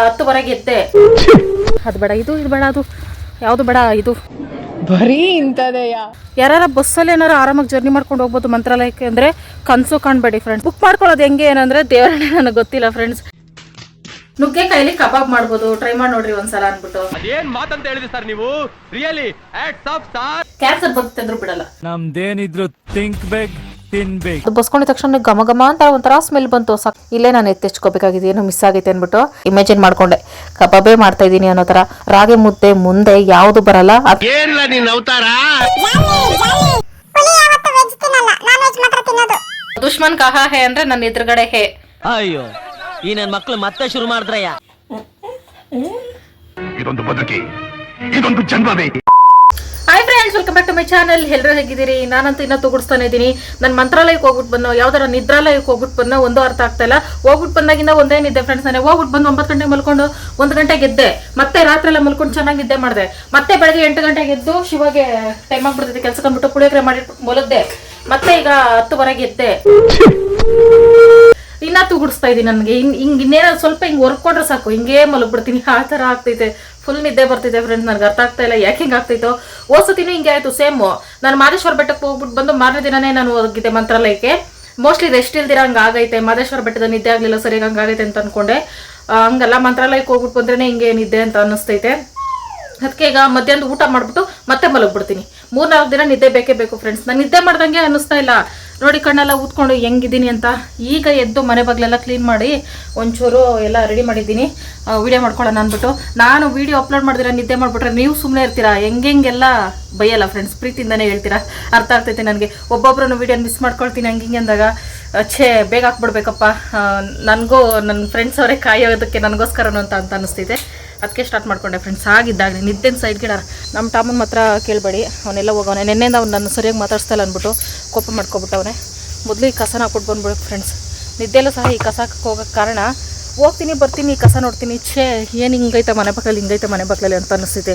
ಹತ್ತುವರೆಗೆ ಇದ್ದೆ ಅದು ಬೇಡ ಇದು ಇದು ಬೇಡ ಅದು. ಯಾವುದು ಬೇಡ ಇದು. ಬರೀ ಇಂಥದ್ದೇ ಯಾರ ಬಸ್ಸಲ್ಲಿ ಏನಾರು ಆರಾಮಾಗಿ ಜರ್ನಿ ಮಾಡ್ಕೊಂಡು ಹೋಗ್ಬೋದು ಮಂತ್ರಾಲಯಕ್ಕೆ ಅಂದರೆ ಕನಸು ಕಾಣಬೇಡಿ ಫ್ರೆಂಡ್ಸ್ ಬುಕ್ ಮಾಡ್ಕೊಳ್ಳೋದು ಹೆಂಗೆ ಏನಂದ್ರೆ ದೇವರನ್ನೇ ನನಗೆ ಗೊತ್ತಿಲ್ಲ ಫ್ರೆಂಡ್ಸ್ ನುಗ್ಗೆ ಕೈಲಿ ಕಬಾಬ್ ಮಾಡ್ಬೋದು ಟ್ರೈ ಮಾಡಿ ನೋಡ್ರಿ ಒಂದ್ಸಲ ಅನ್ಬಿಟ್ಟು ಅದೇನ್ ಮಾತಂತ ಹೇಳಿದ್ರಿ ಸರ್ ನೀವು? Really hats off sir cancer ಬರುತ್ತೆ ಅಂದ್ರೂ ಬಿಡಲ್ಲ. ನಮ್ದೇನಿದ್ರು ಥಿಂಕ್ ಬೇಕ್ ತಿನ್ಬೇಕು. ಅದು ಬಸ್ಕೊಂಡಿದ ತಕ್ಷಣ ಘಮ ಘಮ ಅಂತ ಒಂಥರ ಸ್ಮೆಲ್ ಬಂತು. ಸಾಕ್ ಇಲ್ಲೇ ನಾನು ಎತ್ತೆಚ್ಕೋಬೇಕಾಗಿದೆ ಏನೋ ಮಿಸ್ ಆಗೈತೆ ಅನ್ಬಿಟ್ಟು ಇಮ್ಯಾಜಿನ್ ಮಾಡ್ಕೊಂಡೆ. ಕಬಾಬೇ ಮಾಡ್ತಾ ಇದ್ದೀನಿ ಅನ್ನೋ ತರ ರಾಗಿ ಮುದ್ದೆ ಮುಂದೆ ಯಾವುದು ಬರಲ್ಲ. ದುಶ್ಮನ್ ಕಹಾ ಹೇ ಅಂದ್ರೆ ನನ್ನ ಎದುರುಗಡೆ ಹೇ. ಅಯ್ಯೋ ಈ ನನ್ ಮಕ್ಳು ಮತ್ತೆ ಶುರು ಮಾಡಿದ್ರಯ್ಯ? ಇದೊಂದು ಬದುಕಿ ಇದೊಂದು ಜನ್ಮವೇ. Hi friends welcome back to my channel ಎಲ್ಲರೂ ಹೇಗಿದ್ದೀರಿ? ನಾನಂತೂ ಇನ್ನೂ ತಗೊಡಿಸ್ತಾನೆ ಇದ್ದೀನಿ. ನನ್ನ ಮಂತ್ರಾಲಯಕ್ಕೆ ಹೋಗ್ಬಿಟ್ಟು ಬಂದೋ, ಯಾವ್ದಾರ ನಿದ್ರಾಲಯಕ್ಕೆ ಹೋಗ್ಬಿಟ್ಟು ಬಂದೋ, ಒಂದು ಅರ್ಥ ಆಗ್ತಾ ಇಲ್ಲ. ಹೋಗ್ಬಿಟ್ಟು ಬಂದಾಗಿಂದ ಒಂದೇ ನಿದ್ದೆ ಫ್ರೆಂಡ್ಸ್ ನಾನು. ಹೋಗ್ಬಿಟ್ಟು ಬಂದು ಒಂಬತ್ತು ಗಂಟೆಗೆ ಮಲ್ಕೊಂಡು, ಒಂದು ಗಂಟೆಗೆ ಎದ್ದೆ. ಮತ್ತೆ ರಾತ್ರಿ ಎಲ್ಲ ಮಲ್ಕೊಂಡು ಚೆನ್ನಾಗಿ ನಿದ್ದೆ ಮಾಡಿದೆ. ಮತ್ತೆ ಬೆಳಗ್ಗೆ ಎಂಟು ಗಂಟೆಗೆ ಎದ್ದು, ಶಿವಗೆ ಟೈಮ್ ಆಗ್ಬಿಡ್ತೈತೆ. ಕೆಲಸ ಕಂಬಿಟ್ಟು ಪುಳಿಯೋಗರೆ ಮಾಡಿ ಮಲಗ್ದೆ. ಮತ್ತೆ ಈಗ ಹತ್ತುವರೆಗೆ ಎದ್ದೆ. ಇನ್ನ ತೂಗುಡಿಸ್ತಾ ಇದೀನಿ ನನಗೆ. ಹಿಂಗ್ ಇನ್ನೇನಾದ್ರು ಸ್ವಲ್ಪ ಹಿಂಗ್ ಹೊರ್ಕೊಂಡ್ರೆ ಸಾಕು. ಹಿಂಗೇ ಮಲಗ್ಬಿಡ್ತೀನಿ. ಆ ಥರ ಆಗ್ತೈತೆ. ಫುಲ್ ನಿದ್ದೆ ಬರ್ತಿದೆ ಫ್ರೆಂಡ್ಸ್ ನನಗೆ ಅರ್ಥ ಆಗ್ತಾ ಇಲ್ಲ ಯಾಕೆ ಹಿಂಗೆ ಆಗ್ತೈತೋ ಓಸತಿನೂ ಹಿಂಗೆ ಆಯ್ತು ಸೇಮು ನಾನು ಮಾದೇಶ್ವರ ಬೆಟ್ಟಕ್ಕೆ ಹೋಗ್ಬಿಟ್ಟು ಬಂದು ಮಾರನೇ ದಿನನೇ ನಾನು ಹೋಗಿದ್ದೆ ಮಂತ್ರಾಲಯಕ್ಕೆ. ಮೋಸ್ಟ್ಲಿ ರೆಸ್ಟ್ ಇಲ್ದಿರ ಹಂಗೆ ಆಗೈತೆ ಮಾದೇಶ್ವರ ಬೆಟ್ಟದ ನಿದ್ದೆ ಆಗಲಿಲ್ಲ ಸರಿಯಾಗಿ ಹಂಗಾಗೈತೆ ಅಂತ ಅನ್ಕೊಂಡೆ. ಆ, ಹಂಗಲ್ಲ ಮಂತ್ರಾಲಯಕ್ಕೆ ಹೋಗ್ಬಿಟ್ಟು ಬಂದ್ರೇನೆ ಹಿಂಗೆ ನಿದ್ದೆ ಅಂತ ಅನ್ನಿಸ್ತೈತೆ. ಅದಕ್ಕೆ ಈಗ ಮಧ್ಯಾಹ್ನದ ಊಟ ಮಾಡಿಬಿಟ್ಟು ಮತ್ತೆ ಮಲಗಿಬಿಡ್ತೀನಿ. ಮೂರ್ನಾಲ್ಕು ದಿನ ನಿದ್ದೆ ಬೇಕೇ ಬೇಕು ಫ್ರೆಂಡ್ಸ್ ನಾನು ನಿದ್ದೆ ಮಾಡ್ದಂಗೆ ಅನ್ನಿಸ್ತಾ ಇಲ್ಲ. ನೋಡಿ ಕಣ್ಣೆಲ್ಲ ಊದ್ಕೊಂಡು ಹೆಂಗಿದ್ದೀನಿ ಅಂತ ಈಗ ಎದ್ದು ಮನೆ ಬಗ್ಲೆಲ್ಲ ಕ್ಲೀನ್ ಮಾಡಿ ಒಂಚೂರು ಎಲ್ಲ ರೆಡಿ ಮಾಡಿದ್ದೀನಿ. ವಿಡಿಯೋ ಮಾಡ್ಕೊಳ್ಳೋಣ ಅಂದ್ಬಿಟ್ಟು. ನಾನು ವಿಡಿಯೋ ಅಪ್ಲೋಡ್ ಮಾಡಿದ್ರೆ ನಿದ್ದೆ ಮಾಡಿಬಿಟ್ರೆ ನೀವು ಸುಮ್ಮನೆ ಇರ್ತೀರಾ? ಹೆಂಗೆಲ್ಲ ಬೈಯಲ್ಲ ಫ್ರೆಂಡ್ಸ್ ಪ್ರೀತಿಯಿಂದನೇ ಹೇಳ್ತೀರಾ? ಅರ್ಥ ಆಗ್ತೈತೆ ನನಗೆ. ಒಬ್ಬೊಬ್ಬರನ್ನು ವಿಡಿಯೋ ಮಿಸ್ ಮಾಡ್ಕೊಳ್ತೀನಿ ಹಂಗೆ ಹಿಂಗೆ ಅಂದಾಗ ಛೇ, ಬೇಗ ಹಾಕ್ಬಿಡ್ಬೇಕಪ್ಪ ನನಗೂ ನನ್ನ ಫ್ರೆಂಡ್ಸ್ ಅವರೇ ಕಾಯೋದಕ್ಕೆ ನನಗೋಸ್ಕರನೂ ಅಂತ ಅಂತ ಅನಿಸ್ತೈತೆ ಅದಕ್ಕೆ ಸ್ಟಾರ್ಟ್ ಮಾಡ್ಕೊಂಡೆ ಫ್ರೆಂಡ್ಸ್ ಆಗಿದ್ದಾಗ ನಿದ್ದೆನ ಸೈಡ್ ಗಿಡ. ನಮ್ಮ ಟಾಮನ್ ಮಾತ್ರ ಕೇಳಬೇಡಿ. ಅವನೆಲ್ಲ ಹೋಗೋನೆ ನಿನ್ನೆಯಿಂದ ಅವ್ನು ನನ್ನ ಸರಿಯಾಗಿ ಮಾತಾಡ್ಸ್ತಲ್ಲ ಅಂದ್ಬಿಟ್ಟು ಕೋಪ ಮಾಡ್ಕೊಬಿಟ್ಟವನೆ. ಮೊದಲು ಈ ಕಸನ ಹಾಕ್ಬಿಟ್ಟು ಫ್ರೆಂಡ್ಸ್ ನಿದ್ದೆಲ್ಲೂ ಸಹ ಈ ಕಸಕ್ಕೆ ಹೋಗೋಕ್ಕೆ ಕಾರಣ ಹೋಗ್ತೀನಿ, ಬರ್ತೀನಿ ಈ ಕಸ ನೋಡ್ತೀನಿ. ಛೇ, ಏನು ಹಿಂಗೈತೆ ಮನೆ ಪಕ್ಕದಲ್ಲಿ ಹಿಂಗೈತೆ ಮನೆ ಪಕ್ಕದಲ್ಲಿ ಅಂತ ಅನ್ನಿಸ್ತೈತೆ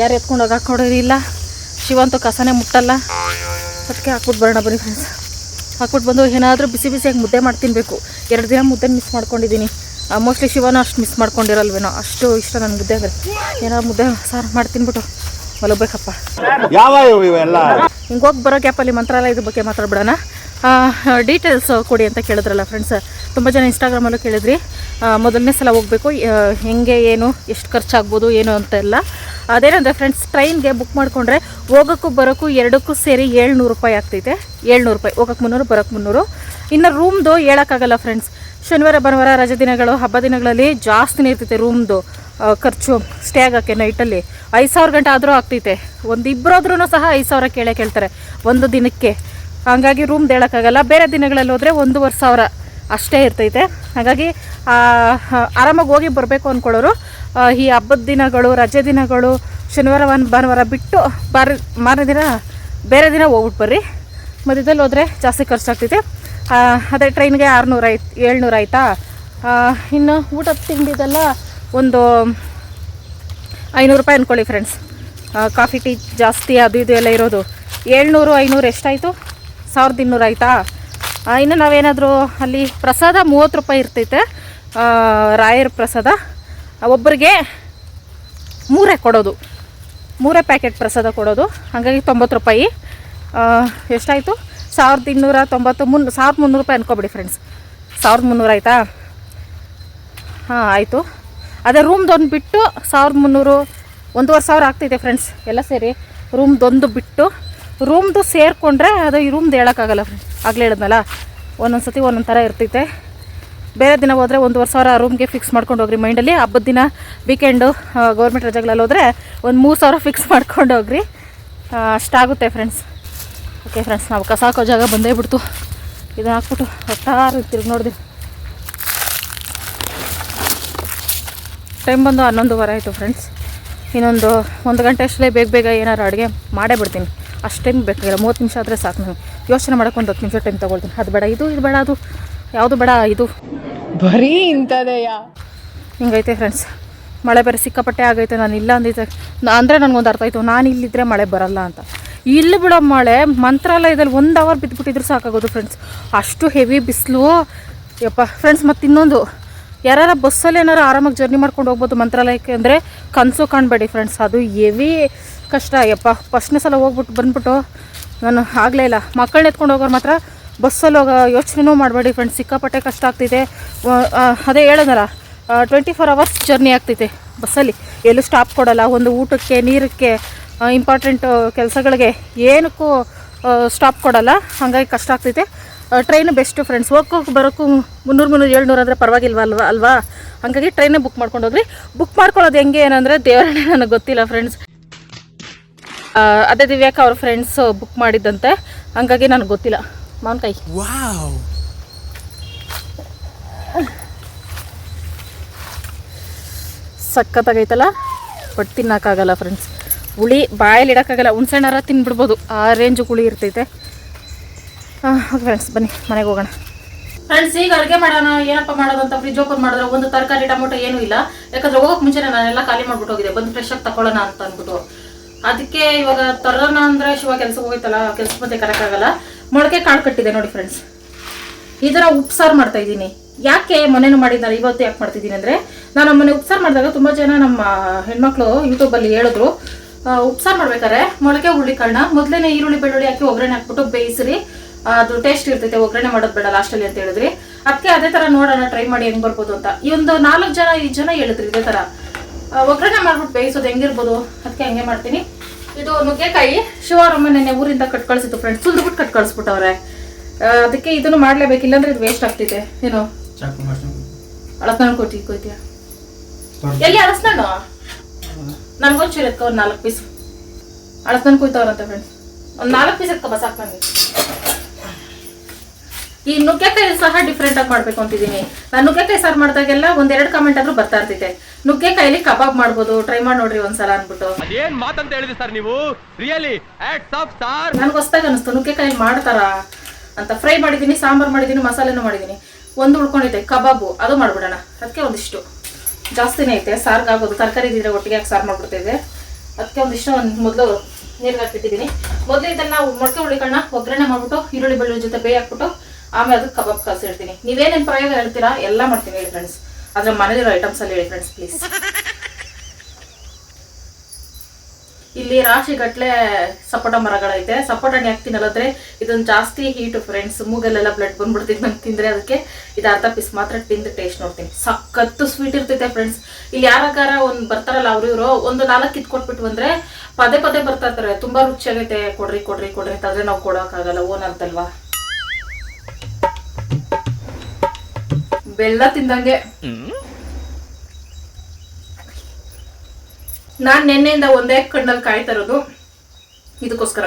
ಯಾರು ಎತ್ಕೊಂಡು ಹೋಗಿ ಹಾಕ್ಕೊಡೋರು ಇಲ್ಲ ಶಿವಂತೂ ಕಸನೇ ಮುಟ್ಟಲ್ಲ. ಅದಕ್ಕೆ ಹಾಕ್ಬಿಟ್ಟು ಬರೋಣ ಬನ್ನಿ ಫ್ರೆಂಡ್ಸ್ ಹಾಕ್ಬಿಟ್ಟು ಬಂದು ಏನಾದರೂ ಬಿಸಿ ಬಿಸಿಯಾಗಿ ಮುದ್ದೆ ಮಾಡಿ ತಿನ್ನಬೇಕು ಎರಡು ದಿನ ಮುದ್ದೆ ಮಿಸ್ ಮಾಡ್ಕೊಂಡಿದ್ದೀನಿ ಮೋಸ್ಟ್ಲಿ ಶಿವನ ಅಷ್ಟು ಮಿಸ್ ಮಾಡ್ಕೊಂಡಿರಲ್ವೇನೋ ಅಷ್ಟು ಇಷ್ಟ ನನ್ನ ಮುದ್ದೆ ಅಂದರೆ ಏನಾದ್ರು ಮುದ್ದೆ ಸಾರು ಮಾಡಿ ತಿನ್ಬಿಟ್ಟು. ಮಲಗಬೇಕಪ್ಪ. ಹಿಂಗೆ ಹೋಗಿ ಬರೋ ಗ್ಯಾಪಲ್ಲಿ ಮಂತ್ರಾಲಯದ ಬಗ್ಗೆ ಮಾತಾಡ್ಬಿಡೋಣ. ಡೀಟೇಲ್ಸ್ ಕೊಡಿ ಅಂತ ಕೇಳಿದ್ರಲ್ಲ ಫ್ರೆಂಡ್ಸ್ ತುಂಬ ಜನ ಇನ್ಸ್ಟಾಗ್ರಾಮಲ್ಲೂ ಕೇಳಿದ್ರಿ. ಮೊದಲನೇ ಸಲ ಹೋಗಬೇಕು ಹೆಂಗೆ ಏನು ಎಷ್ಟು ಖರ್ಚಾಗ್ಬೋದು ಏನು ಅಂತ ಎಲ್ಲ. ಅದೇನಂದರೆ ಫ್ರೆಂಡ್ಸ್ ಟ್ರೈನ್ಗೆ ಬುಕ್ ಮಾಡಿಕೊಂಡ್ರೆ ಹೋಗೋಕ್ಕೂ ಬರೋಕ್ಕೂ ಎರಡಕ್ಕೂ ಸೇರಿ ಏಳ್ನೂರು ರೂಪಾಯಿ ಆಗ್ತೈತೆ. ಏಳ್ನೂರು ರೂಪಾಯಿ ಹೋಗೋಕ್ಕೆ ಮುನ್ನೂರು ಬರೋಕ್ಕೆ ಮುನ್ನೂರು. ಇನ್ನು ರೂಮ್ದು ಹೇಳೋಕ್ಕಾಗಲ್ಲ ಫ್ರೆಂಡ್ಸ್ ಶನಿವಾರ, ಭಾನುವಾರ ರಜೆ ದಿನಗಳು, ಹಬ್ಬ ದಿನಗಳಲ್ಲಿ ಜಾಸ್ತಿನೇ ಇರ್ತೈತೆ ರೂಮ್ದು ಖರ್ಚು ಸ್ಟೇ ಆಗೋಕ್ಕೆ ನೈಟಲ್ಲಿ ಐದು ಸಾವಿರ ಗಂಟೆ ಆದರೂ ಆಗ್ತೈತೆ. ಒಂದು ಸಹ ಐದು ಸಾವಿರ ಕೇಳೇ ಕೇಳ್ತಾರೆ ಒಂದು ದಿನಕ್ಕೆ. ಹಾಗಾಗಿ ರೂಮ್ ಹೇಳೋಕ್ಕಾಗಲ್ಲ ಬೇರೆ ದಿನಗಳಲ್ಲಿ ಹೋದರೆ ಒಂದೂವರೆ ಸಾವಿರ ಅಷ್ಟೇ ಇರ್ತೈತೆ. ಹಾಗಾಗಿ ಆರಾಮಾಗಿ ಹೋಗಿ ಬರಬೇಕು ಅಂದ್ಕೊಳ್ಳೋರು ಈ ಹಬ್ಬದ ದಿನಗಳು, ರಜೆ ದಿನಗಳು, ಶನಿವಾರ ಒಂದು ಭಾನುವಾರ ಬಿಟ್ಟು ಬಾರ, ಮಾರನೇ ದಿನ, ಬೇರೆ ದಿನ ಹೋಗ್ಬಿಟ್ಟು ಬರ್ರಿ. ಮಧ್ಯದಲ್ಲಿ ಹೋದರೆ ಜಾಸ್ತಿ ಖರ್ಚಾಗ್ತೈತೆ. ಅದೇ ಟ್ರೈನ್ಗೆ ಆರುನೂರು ಆಯ್ತು ಏಳ್ನೂರು ಆಯಿತಾ? ಇನ್ನು ಊಟದ ತಿಂಡಿದೆಲ್ಲ ಒಂದು ಐನೂರು ರೂಪಾಯಿ ಅಂದ್ಕೊಳ್ಳಿ ಫ್ರೆಂಡ್ಸ್ ಕಾಫಿ ಟೀ ಜಾಸ್ತಿ ಅದು ಇದು ಎಲ್ಲ ಇರೋದು. ಏಳ್ನೂರು, ಐನೂರು ಎಷ್ಟಾಯಿತು? ಸಾವಿರದ ಇನ್ನೂರು ಆಯಿತಾ? ಇನ್ನು ನಾವೇನಾದರೂ ಅಲ್ಲಿ ಪ್ರಸಾದ ಮೂವತ್ತು ರೂಪಾಯಿ ಇರ್ತೈತೆ. ರಾಯರ ಪ್ರಸಾದ. ಒಬ್ಬರಿಗೆ ಮೂರೇ ಕೊಡೋದು. ಮೂರೇ ಪ್ಯಾಕೆಟ್ ಪ್ರಸಾದ ಕೊಡೋದು. ಹಾಗಾಗಿ ತೊಂಬತ್ತು ರೂಪಾಯಿ. ಎಷ್ಟಾಯಿತು? ಸಾವಿರದ ಇನ್ನೂರ ತೊಂಬತ್ತು ಮುನ್ ಸಾವಿರದ ಮುನ್ನೂರು ರೂಪಾಯಿ ಅನ್ಕೊಬಿಡಿ ಫ್ರೆಂಡ್ಸ್ ಸಾವಿರದ ಮುನ್ನೂರು ಆಯಿತಾ? ಹಾಂ, ಆಯಿತು. ಅದೇ ರೂಮ್ದೊಂದು ಬಿಟ್ಟು ಸಾವಿರದ ಮುನ್ನೂರು, ಒಂದೂವರೆ ಸಾವಿರ ಆಗ್ತೈತೆ ಫ್ರೆಂಡ್ಸ್ ಎಲ್ಲ ಸೇರಿ ರೂಮ್ದೊಂದು ಬಿಟ್ಟು ರೂಮ್ದು ಸೇರಿಕೊಂಡ್ರೆ ಅದು ಈ ರೂಮ್ದು ಹೇಳೋಕ್ಕಾಗಲ್ಲ ಫ್ರೆಂಡ್ಸ್ ಆಗಲೇ ಹೇಳಿದ್ನಲ್ಲ? ಒಂದೊಂದು ಸತಿ ಒಂದೊಂದು ಥರ ಇರ್ತೈತೆ. ಬೇರೆ ದಿನ ಹೋದರೆ ಒಂದೂವರೆ ಸಾವಿರ ರೂಮ್ಗೆ ಫಿಕ್ಸ್ ಮಾಡ್ಕೊಂಡು ಹೋಗ್ರಿ ಮೈಂಡಲ್ಲಿ ಹಬ್ಬದ ದಿನ ವೀಕೆಂಡು ಗೌರ್ಮೆಂಟ್ ರಜೆಗಳಲ್ಲಿ ಹೋದರೆ ಒಂದು ಮೂರು ಸಾವಿರ ಫಿಕ್ಸ್ ಮಾಡ್ಕೊಂಡು ಹೋಗ್ರಿ. ಅಷ್ಟಾಗುತ್ತೆ ಫ್ರೆಂಡ್ಸ್ ಓಕೆ ಫ್ರೆಂಡ್ಸ್ ನಾವು ಕಸ ಹಾಕೋ ಜಾಗ ಬಂದೇ ಬಿಡ್ತು. ಇದನ್ನ ಹಾಕ್ಬಿಟ್ಟು ಒಟ್ಟಾರು ತಿರುಗಿ ನೋಡಿದ್ವಿ ಟೈಮ್ ಬಂದು ಹನ್ನೊಂದುವರೆ ಆಯಿತು ಫ್ರೆಂಡ್ಸ್ ಇನ್ನೊಂದು ಒಂದು ಗಂಟೆ ಅಷ್ಟೇ ಬೇಗ ಬೇಗ ಏನಾರು ಅಡುಗೆ ಮಾಡೇ ಬಿಡ್ತೀನಿ. ಅಷ್ಟು ಟೈಮ್ ಬೇಕಾಗಿಲ್ಲ ಮೂವತ್ತು ನಿಮಿಷ ಆದರೆ ಸಾಕು ನಾನು ಯೋಚನೆ ಮಾಡೋಕೆ ಒಂದು ಹತ್ತು ನಿಮಿಷ ಟೈಮ್ ತೊಗೊಳ್ತೀನಿ. ಅದು ಬೇಡ ಇದು ಇದು ಬೇಡ ಅದು ಯಾವುದು ಬೇಡ ಇದು. ಬರೀ ಇಂಥದೆಯ? ಹಿಂಗೈತೆ ಫ್ರೆಂಡ್ಸ್ ಮಳೆ ಬೇರೆ ಸಿಕ್ಕಾಪಟ್ಟೆ ಆಗೈತೆ ನಾನು ಇಲ್ಲ ಅಂದಿದ್ದೆ ಅಂದರೆ ನನಗೊಂದು ಅರ್ಥ ಆಯಿತು ನಾನು ಇಲ್ಲಿದ್ದರೆ ಮಳೆ ಬರಲ್ಲ ಅಂತ. ಇಲ್ಲಿ ಬಿಡೋ ಮಳೆ, ಮಂತ್ರಾಲಯದಲ್ಲಿ ಒಂದು ಅವರ್ ಬಿದ್ದುಬಿಟ್ಟಿದ್ರು ಸಾಕಾಗೋದು ಫ್ರೆಂಡ್ಸ್ ಅಷ್ಟು ಹೆವಿ ಬಿಸಿಲು. ಯಪ್ಪ ಫ್ರೆಂಡ್ಸ್ ಮತ್ತು ಇನ್ನೊಂದು. ಯಾರು ಬಸ್ಸಲ್ಲಿ ಏನಾರು ಆರಾಮಾಗಿ ಜರ್ನಿ ಮಾಡ್ಕೊಂಡು ಹೋಗ್ಬೋದು ಮಂತ್ರಾಲಯಕ್ಕೆ ಅಂದರೆ ಕನಸು ಕಾಣಬೇಡಿ ಫ್ರೆಂಡ್ಸ್ ಅದು ಹೆವಿ ಕಷ್ಟ. ಯಪ್ಪ ಫಸ್ಟ್ನೇ ಸಲ ಹೋಗ್ಬಿಟ್ಟು ಬಂದ್ಬಿಟ್ಟು ನಾನು ಆಗಲೇ ಇಲ್ಲ. ಮಕ್ಕಳನ್ನ ಎತ್ಕೊಂಡು ಹೋಗೋರು ಮಾತ್ರ ಬಸ್ಸಲ್ಲಿ ಹೋಗೋ ಯೋಚನೆನೂ ಮಾಡಬೇಡಿ ಫ್ರೆಂಡ್ಸ್ ಸಿಕ್ಕಾಪಟ್ಟೆ ಕಷ್ಟ ಆಗ್ತಿದೆ. ಅದೇ ಹೇಳೋದಲ್ಲ ಟ್ವೆಂಟಿ ಫೋರ್ ಅವರ್ಸ್ ಜರ್ನಿ ಆಗ್ತೈತೆ ಬಸ್ಸಲ್ಲಿ ಎಲ್ಲೂ ಸ್ಟಾಪ್ ಕೊಡೋಲ್ಲ. ಒಂದು ಊಟಕ್ಕೆ, ನೀರಕ್ಕೆ ಇಂಪಾರ್ಟೆಂಟ್ ಕೆಲಸಗಳಿಗೆ ಏನಕ್ಕೂ ಸ್ಟಾಪ್ ಕೊಡಲ್ಲ. ಹಾಗಾಗಿ ಕಷ್ಟ ಆಗ್ತೈತೆ. ಟ್ರೈನ್ ಬೆಸ್ಟು ಫ್ರೆಂಡ್ಸ್ ಹೋಗೋಕೆ ಬರೋಕ್ಕೂ ಮುನ್ನೂರು ಮುನ್ನೂರು ಏಳ್ನೂರು ಅಂದರೆ ಪರವಾಗಿಲ್ವ ಅಲ್ವಾ ಅಲ್ವಾ? ಹಾಗಾಗಿ ಟ್ರೈನೇ ಬುಕ್ ಮಾಡ್ಕೊಂಡು ಹೋಗ್ರಿ. ಬುಕ್ ಮಾಡ್ಕೊಳ್ಳೋದು ಹೆಂಗೆ ಏನಂದರೆ ದೇವರನ್ನೇ ನನಗೆ ಗೊತ್ತಿಲ್ಲ ಫ್ರೆಂಡ್ಸ್ ಅದೇ ದಿವ್ಯಾಕ ಅವ್ರ ಫ್ರೆಂಡ್ಸ್ ಬುಕ್ ಮಾಡಿದ್ದಂತೆ. ಹಂಗಾಗಿ ನನಗೆ ಗೊತ್ತಿಲ್ಲ. ಮಾವಿನಕಾಯಿ ಸಖತ್ತಾಗೈತಲ್ಲ ಬಟ್ ತಿನ್ನೋಕ್ಕಾಗಲ್ಲ ಫ್ರೆಂಡ್ಸ್ ಹುಳಿ ಬಾಯಲ್ಲಿ ಇಡೋಕ್ಕಾಗಲ್ಲ ಹುಣ್ಸೆಣ್ಣಾರ ತಿನ್ಬಿಡ್ಬೋದು. ಆ ರೇಂಜು ಹುಳಿ ಇರ್ತೈತೆ. ಫ್ರೆಂಡ್ಸ್ ಬನ್ನಿ, ಮನೆಗೆ ಹೋಗೋಣ. ಫ್ರೆಂಡ್ಸ್ ಈಗ ಅಡುಗೆ ಮಾಡೋಣ, ಏನಪ್ಪ ಮಾಡೋದು ಅಂತ ಫ್ರಿಜ್ ಓಪನ್ ಮಾಡಿದ್ರೆ ಒಂದು ತರಕಾರಿ, ಟೊಮೊಟೊ ಏನೂ ಇಲ್ಲ. ಯಾಕಂದ್ರೆ ಹೋಗೋಕೆ ಮುಂಚೆ ನಾನೆಲ್ಲ ಖಾಲಿ ಮಾಡ್ಬಿಟ್ಟು ಹೋಗಿದೆ ಬಂದು ಫ್ರೆಶ್ ಆಗಿ ತಗೊಳ್ಳೋಣ ಅಂತ ಅಂದ್ಬಿಟ್ಟು. ಅದಕ್ಕೆ ಇವಾಗ ತರೋಣ ಅಂದರೆ ಶಿವ ಕೆಲಸ ಹೋಗೈತಲ್ಲ ಕೆಲಸ ಮತ್ತೆ ಕರೆಕ್ಟಾಗಲ್ಲ ಮೊಳಕೆ ಕಾಳು ಕಟ್ಟಿದೆ ನೋಡಿ ಫ್ರೆಂಡ್ಸ್ ಈ ಥರ ಉಪ್ಸಾರು ಮಾಡ್ತಾ ಇದ್ದೀನಿ. ಯಾಕೆ ಮನೇನು ಮಾಡಿದ್ದಾರೆ ಇವತ್ತು ಯಾಕೆ ಮಾಡ್ತಿದ್ದೀನಿ ಅಂದರೆ, ನಾನು ಮೊನ್ನೆ ಉಪ್ಸಾರು ಮಾಡಿದಾಗ ತುಂಬ ಜನ ನಮ್ಮ ಹೆಣ್ಮಕ್ಳು ಯೂಟ್ಯೂಬಲ್ಲಿ ಹೇಳಿದ್ರು ಉಪ್ಸಾರು ಮಾಡ್ಬೇಕಾದ್ರೆ ಮೊಳಕೆ ಹುರುಳಿಕಾಳನ್ನ ಮೊದಲೇ ಈರುಳ್ಳಿ ಬೆಳ್ಳುಳ್ಳಿ ಹಾಕಿ ಒಗ್ಗರಣೆ ಹಾಕ್ಬಿಟ್ಟು ಬೇಯಿಸ್ರಿ. ಅದು ಟೇಸ್ಟ್ ಇರ್ತೈತೆ ಒಗ್ಗರಣೆ ಮಾಡೋದು ಬೇಡ ಲಾಸ್ಟಲ್ಲಿ ಅಂತ ಹೇಳಿದ್ರಿ. ಅದಕ್ಕೆ ಅದೇ ಥರ ನೋಡೋಣ ಟ್ರೈ ಮಾಡಿ ಹೆಂಗ್ ಬರ್ಬೋದು ಅಂತ. ಈ ಒಂದು ನಾಲ್ಕು ಜನ ಐದು ಜನ ಹೇಳಿದ್ರಿ ಇದೇ ಥರ ಒಗ್ಗರಣೆ ಮಾಡ್ಬಿಟ್ಟು ಬೇಯಿಸೋದು ಹೆಂಗಿರ್ಬೋದು? ಅದಕ್ಕೆ ಹಂಗೆ ಮಾಡ್ತೀನಿ. ಇದು ನುಗ್ಗೆಕಾಯಿ ಶಿವರಮ್ಮ ನೆನ್ನೆ ಊರಿಂದ ಕಟ್ ಕಳಿಸಿತ್ತು ಫ್ರೆಂಡ್ಸ್ ಸುಲ್ದ್ಬಿಟ್ಟು ಕಟ್ ಕಳಿಸ್ಬಿಟ್ಟವ್ರೆ ಅದಕ್ಕೆ ಇದನ್ನು ಮಾಡಲೇಬೇಕು ಇಲ್ಲಾಂದ್ರೆ ಇದು ವೇಸ್ಟ್ ಆಗ್ತಿದೆ. ಏನು? ಅಳಸ್ನಾಳು ಕೊಟ್ಟಿ ಕೊಯ್ತೀಯ ಎಲ್ಲಿ ಅಳಸ್ನಾನು ನನ್ಗೊಂಚೂರು ಎತ್ಕೊ ಒಂದು ನಾಲ್ಕು ಪೀಸ್. ಅಳಸ್ನಾನು ಕೊಯ್ತವ್ರಂತೆ ಫ್ರೆಂಡ್ಸ್ ಒಂದು ನಾಲ್ಕು ಪೀಸ್ ಎತ್ಕೊ ಸಾಕು ನನಗೆ ಈ ನುಗ್ಗೆಕಾಯಿ ಸಹ ಡಿಫ್ರೆಂಟ್ ಆಗಿ ಮಾಡ್ಬೇಕು ಅಂತಿದ್ದೀನಿ. ನಾನು ನುಗ್ಗೆಕಾಯಿ ಸಾರು ಮಾಡಿದಾಗೆಲ್ಲ ಒಂದೆರಡು ಕಾಮೆಂಟ್ ಆದ್ರೂ ಬರ್ತಾ ಇರ್ತೈತೆ. ನುಗ್ಗೆಕಾಯಿಲಿ ಕಬಾಬ್ ಮಾಡ್ಬೋದು ಟ್ರೈ ಮಾಡಿ ನೋಡ್ರಿ ಒಂದ್ಸಲ ಅನ್ಬಿಟ್ಟು. ಅದೇನ್ ಮಾತಂತ ಹೇಳಿದ್ರಿ ಸರ್ ನೀವು? ರಿಯಲಿ ನನ್ಗೆ ಹೊಸ್ದಾಗಿ ಅನಿಸ್ತು ನುಗ್ಗೆಕಾಯಿ ಮಾಡ್ತಾರ? ಅಂತ ಫ್ರೈ ಮಾಡಿದ್ದೀನಿ ಸಾಂಬಾರ್ ಮಾಡಿದ್ದೀನಿ ಮಸಾಲೆನೂ ಮಾಡಿದ್ದೀನಿ ಒಂದು ಉಳ್ಕೊಂಡಿದೆ ಕಬಾಬು. ಅದು ಮಾಡ್ಬಿಡೋಣ. ಅದಕ್ಕೆ ಒಂದಿಷ್ಟು. ಜಾಸ್ತಿನೇ ಐತೆ, ಸಾರ್ಗೆ ಆಗೋದು, ತರಕಾರಿ ಇದ್ದಿದ್ರೆ ಒಟ್ಟಿಗೆ ಹಾಕಿ ಸಾರು ಮಾಡಿಬಿಡ್ತಿದ್ದೆ ಅದಕ್ಕೆ ಒಂದಿಷ್ಟು ಒಂದು ಮೊದಲು ನೀರಿಗೆ ಹಾಕಿಟ್ಟಿದ್ದೀನಿ ಮೊದಲು ನಾವು ಮೊಳಕೆ ಹುಳಿಗಳನ್ನ ಒಗ್ಗರಣೆ ಮಾಡಿಬಿಟ್ಟು, ಈರುಳ್ಳಿ ಬೆಳ್ಳುಳ್ಳಿ ಜೊತೆ ಬೇಯಿ ಹಾಕ್ಬಿಟ್ಟು, ಆಮೇಲೆ ಅದಕ್ಕೆ ಕಬಾಬ್ ಕಲಸಿಡ್ತೀನಿ ನೀವೇನೇನು ಪ್ರಯೋಗ ಹೇಳ್ತೀರಾ? ಎಲ್ಲ ಮಾಡ್ತೀನಿ ಹೇಳಿ ಫ್ರೆಂಡ್ಸ್ ಆದರೆ ಮನೇಲಿರೋ ಐಟಮ್ಸಲ್ಲಿ ಹೇಳಿ ಫ್ರೆಂಡ್ಸ್ ಪ್ಲೀಸ್ ಇಲ್ಲಿ ರಾಶಿ ಗಟ್ಲೆ ಸಪೋಟ ಮರಗಳೈತೆ. ಸಪೋಟ ಹಣ್ಣು ಯಾಕೆ ತಿನ್ನಲ್ಲದ್ರೆ ಇದೊಂದು ಜಾಸ್ತಿ ಹೀಟು ಫ್ರೆಂಡ್ಸ್ ಮೂಗಲ್ಲೆಲ್ಲ ಬ್ಲಡ್ ಬಂದ್ಬಿಡ್ತಿದ್ ನಂಗೆ ತಿಂದರೆ ಅದಕ್ಕೆ ಇದು ಅರ್ಧ ಪೀಸ್ ಮಾತ್ರ ತಿಂದು ಟೇಸ್ಟ್ ನೋಡ್ತೀನಿ. ಸಖತ್ತು ಸ್ವೀಟ್ ಇರ್ತೈತೆ ಫ್ರೆಂಡ್ಸ್ ಇಲ್ಲಿ ಯಾರಾಗಾರ ಒಂದು ಬರ್ತಾರಲ್ಲ ಅವ್ರು ಇವರು ಒಂದು ನಾಲ್ಕು ಕಿತ್ ಕೊಟ್ಬಿಟ್ಟು ಬಂದರೆ ಪದೇ ಪದೇ ಬರ್ತಾ ಇರ್ತಾರೆ. ತುಂಬ ರುಚಿಯಾಗೈತೆ. ಕೊಡ್ರಿ ಕೊಡ್ರಿ ಕೊಡ್ರಿ ಅಂತಂದರೆ ನಾವು ಕೊಡೋಕ್ಕಾಗಲ್ಲ ಓನ್ ಅಂತಲ್ವಾ ಬೆಲ್ಲ ತಿಂದಂಗೆ. ನಾನು ನಿನ್ನೆಯಿಂದ ಒಂದೇ ಕಣ್ಣಲ್ಲಿ ಕಾಯ್ತಾ ಇರೋದು. ಇದಕ್ಕೋಸ್ಕರ.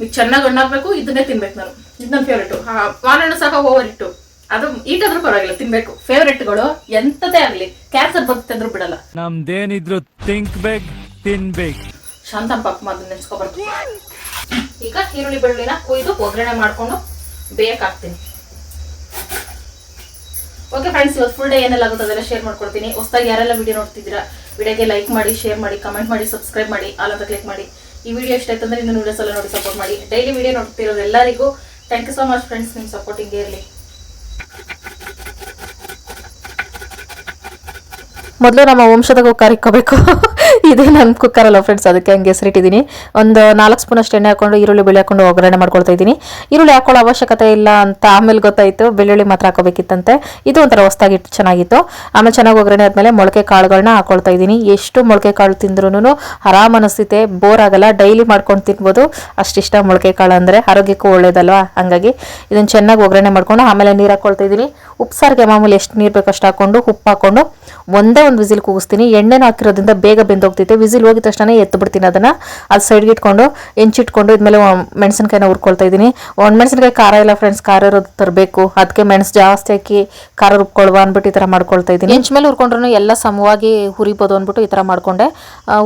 ಇದು ಚೆನ್ನಾಗಿ ಹಣ್ಣಾಗಬೇಕು ಇದನ್ನೇ ತಿನ್ಬೇಕು ನಾನು. ಇದು ನನ್ನ ಫೇವ್ರೇಟು ಮಾನಣ್ಣ ಸಹ ಓವರ್ ಇಟ್ಟು ಅದು ಈಗಾದ್ರೂ ಪರವಾಗಿಲ್ಲ ತಿನ್ಬೇಕು. ಫೇವ್ರೇಟ್ಗಳು ಎಂಥದೇ ಆಗಲಿ. ಕ್ಯಾನ್ಸರ್ ಬರುತ್ತೆ ಅಂದ್ರೂ ಬಿಡಲ್ಲ. ನಮ್ದೇನಿದ್ರು ಥಿಂಕ್ ಬೇಕ್ ತಿನ್ಬೇಕ್ ಶಾಂತಂ ಪಾಪ ಅದನ್ನ ನೆನ್ಸ್ಕೊಬಾರ್ದು. ಈಗ ಈರುಳ್ಳಿ ಬೆಳ್ಳುಳ್ಳಿನ ಕುಯ್ದು ಒಗ್ಗರಣೆ ಮಾಡ್ಕೊಂಡು ಬೇಕಾಗ್ತೀನಿ ಹಾಕ್ತೀನಿ. ಓಕೆ ಫ್ರೆಂಡ್ಸ್ ಇವತ್ತು ಫುಲ್ ಡೇ ಏನೆಲ್ಲ ಆಗುತ್ತೆ ಅದೆಲ್ಲ ಶೇರ್ ಮಾಡ್ಕೊಡ್ತೀನಿ. ಹೊಸದಾಗಿ ಯಾರೆಲ್ಲ ವಿಡಿಯೋ ನೋಡ್ತಿದ್ದೀರಾ ವಿಡಿಯೋಗೆ ಲೈಕ್ ಮಾಡಿ ಶೇರ್ ಮಾಡಿ ಕಮೆಂಟ್ ಮಾಡಿ ಸಬ್ಸ್ಕ್ರೈಬ್ ಮಾಡಿ ಆಲ್ ಅಂತ ಕ್ಲಿಕ್ ಮಾಡಿ. ಈ ವಿಡಿಯೋ ಇಷ್ಟ ಆಯ್ತು ಅಂದ್ರೆ ಇನ್ನೂ ವಿಡಿಯೋಸ್ ಎಲ್ಲ ನೋಡಿ ಸಪೋರ್ಟ್ ಮಾಡಿ. ಡೈಲಿ ವಿಡಿಯೋ ನೋಡ್ತಿರೋದು ಎಲ್ಲರಿಗೂ thank you so much friends ನಿಮ್ಮ ಸಪೋರ್ಟಿಂಗ್ ಇರಲಿ. ಮೊದಲು ನಮ್ಮ ವಂಶದಾಗ ಕರಿಕೋಬೇಕು ಇದೇ ನನ್ನ ಕುಕ್ಕರಲ್ಲ ಫ್ರೆಂಡ್ಸ್ ಅದಕ್ಕೆ ಹಂಗೆ ಹೆಸರಿಟ್ಟಿದ್ದೀನಿ. ಒಂದು ನಾಲ್ಕು ಸ್ಪೂನ್ ಅಷ್ಟು ಎಣ್ಣೆ ಹಾಕೊಂಡು, ಈರುಳ್ಳಿ ಬೆಳೆ ಹಾಕೊಂಡು ಒಗ್ಗರಣೆ ಮಾಡ್ಕೊಳ್ತಾ ಇದ್ದೀನಿ. ಈರುಳ್ಳಿ ಹಾಕೊಳ್ಳೋ ಅವಶ್ಯಕತೆ ಇಲ್ಲ ಅಂತ ಆಮೇಲೆ ಗೊತ್ತಾಯಿತು, ಬೆಳ್ಳುಳ್ಳಿ ಮಾತ್ರ ಹಾಕೋಬೇಕಿತ್ತಂತೆ. ಇದು ಒಂಥರ ಹೊಸ್ದಾಗಿ ಚೆನ್ನಾಗಿತ್ತು. ಆಮೇಲೆ ಚೆನ್ನಾಗಿ ಒಗ್ಗರಣೆ ಆದಮೇಲೆ ಮೊಳಕೆ ಕಾಳುಗಳನ್ನ ಹಾಕೊಳ್ತಾ ಇದ್ದೀನಿ. ಎಷ್ಟು ಮೊಳಕೆ ಕಾಳು ತಿಂದ್ರೂ ಆರಾಮ್ ಅನಿಸ್ತೈತೆ ಬೋರ್ ಆಗಲ್ಲ ಡೈಲಿ ಮಾಡ್ಕೊಂಡು ತಿನ್ಬೋದು. ಅಷ್ಟಿಷ್ಟ ಮೊಳಕೆ ಕಾಳು ಅಂದರೆ ಆರೋಗ್ಯಕ್ಕೂ ಒಳ್ಳೇದಲ್ವಾ? ಹಂಗಾಗಿ ಇದನ್ನು ಚೆನ್ನಾಗಿ ಒಗ್ಗರಣೆ ಮಾಡ್ಕೊಂಡು ಆಮೇಲೆ ನೀರು ಹಾಕೊಳ್ತಾ ಇದ್ದೀನಿ. ಉಪ್ಸಾರಿಗೆ ಮಾಮೂಲಿ ಎಷ್ಟು ನೀರು ಬೇಕು ಅಷ್ಟು ಉಪ್ಪು ಹಾಕೊಂಡು ಒಂದೇ ಒಂದು ವಿಸಿಲ್ ಕೂಗಿಸ್ತೀನಿ. ಎಣ್ಣೆನ ಹಾಕಿರೋದ್ರಿಂದ ಬೇಗ ಬೆಂದೋಗ್ತೈತೆ. ವಿಸಿಲ್ ಹೋಗಿದ ತಕ್ಷಣ ಎತ್ತು ಬಿಡ್ತೀನಿ ಅದನ್ನು. ಅದು ಸೈಡ್ಗೆ ಇಟ್ಕೊಂಡು ಹೆಂಚಿಟ್ಕೊಂಡು ಇದ್ಮೇಲೆ ಮೆಣಸಿನ್ಕಾಯಿನ ಹುರ್ಕೊಳ್ತಾ ಇದ್ದೀನಿ. ಒಂದು ಮೆಣಸಿನ್ಕಾಯಿ ಖಾರ ಇಲ್ಲ ಫ್ರೆಂಡ್ಸ್ ಖಾರ ಇರೋದು ತರಬೇಕು. ಅದಕ್ಕೆ ಮೆಣಸು ಜಾಸ್ತಿ ಹಾಕಿ ಖಾರ ರುಬ್ಕೊಳ್ವ ಅಂದ್ಬಿಟ್ಟು ಈ ಥರ ಮಾಡ್ಕೊಳ್ತಾ ಇದ್ದೀನಿ. ಹೆಂಚ್ ಮೇಲೆ ಹುರ್ಕೊಂಡ್ರೂ ಎಲ್ಲ ಸಮವಾಗಿ ಹುರಿಬೋದು ಅಂದ್ಬಿಟ್ಟು ಈ ಥರ ಮಾಡಿಕೊಂಡೆ.